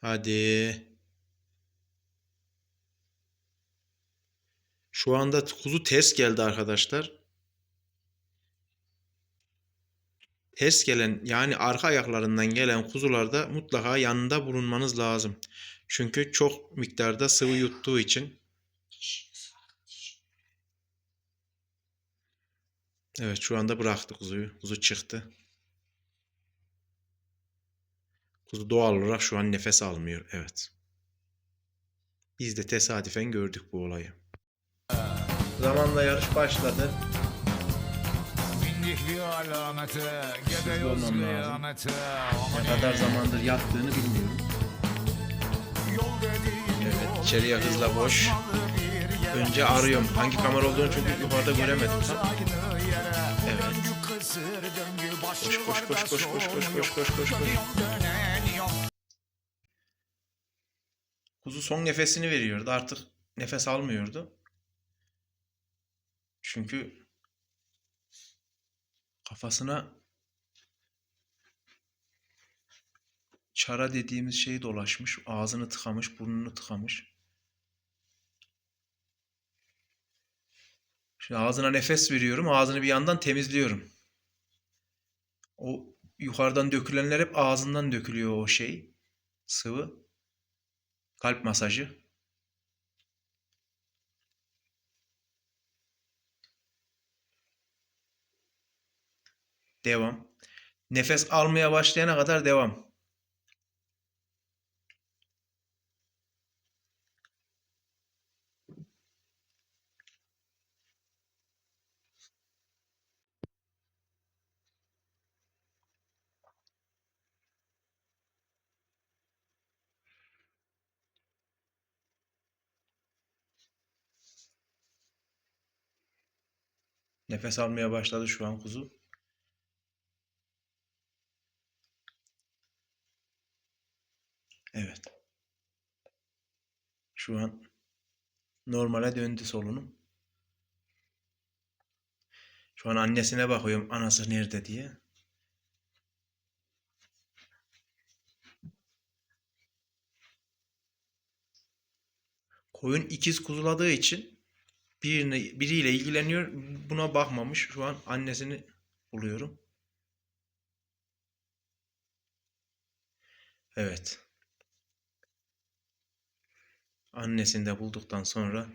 Hadi. Şu anda kuzu ters geldi arkadaşlar. Ters gelen yani arka ayaklarından gelen kuzularda mutlaka yanında bulunmanız lazım. Çünkü çok miktarda sıvı yuttuğu için. Evet şu anda bıraktı kuzuyu. Kuzu çıktı. Kuzu doğal olarak şu an nefes almıyor. Evet. Biz de tesadüfen gördük bu olayı. Zamanla yarış başladı. Olmam lazım. Ne kadar zamandır yattığını bilmiyorum. Evet, içeriye hızla boş. Önce arıyorum. Hangi kamera olduğunu çünkü yukarıda göremedim tam. Evet. Koş koş koş var da koş koş koş koş koş koş koş. Kuzu son nefesini veriyordu. Artık nefes almıyordu. Çünkü kafasına çara dediğimiz şey dolaşmış. Ağzını tıkamış, burnunu tıkamış. Şimdi ağzına nefes veriyorum. Ağzını bir yandan temizliyorum. O yukarıdan dökülenler hep ağzından dökülüyor o şey. Sıvı. Kalp masajı. Devam. Nefes almaya başlayana kadar devam. Nefes almaya başladı şu an kuzu. Evet. Şu an normale döndü solunum. Şu an annesine bakıyorum anası nerede diye. Koyun ikiz kuzuladığı için birine, biriyle ilgileniyor. Buna bakmamış. Şu an annesini buluyorum. Evet. Annesini de bulduktan sonra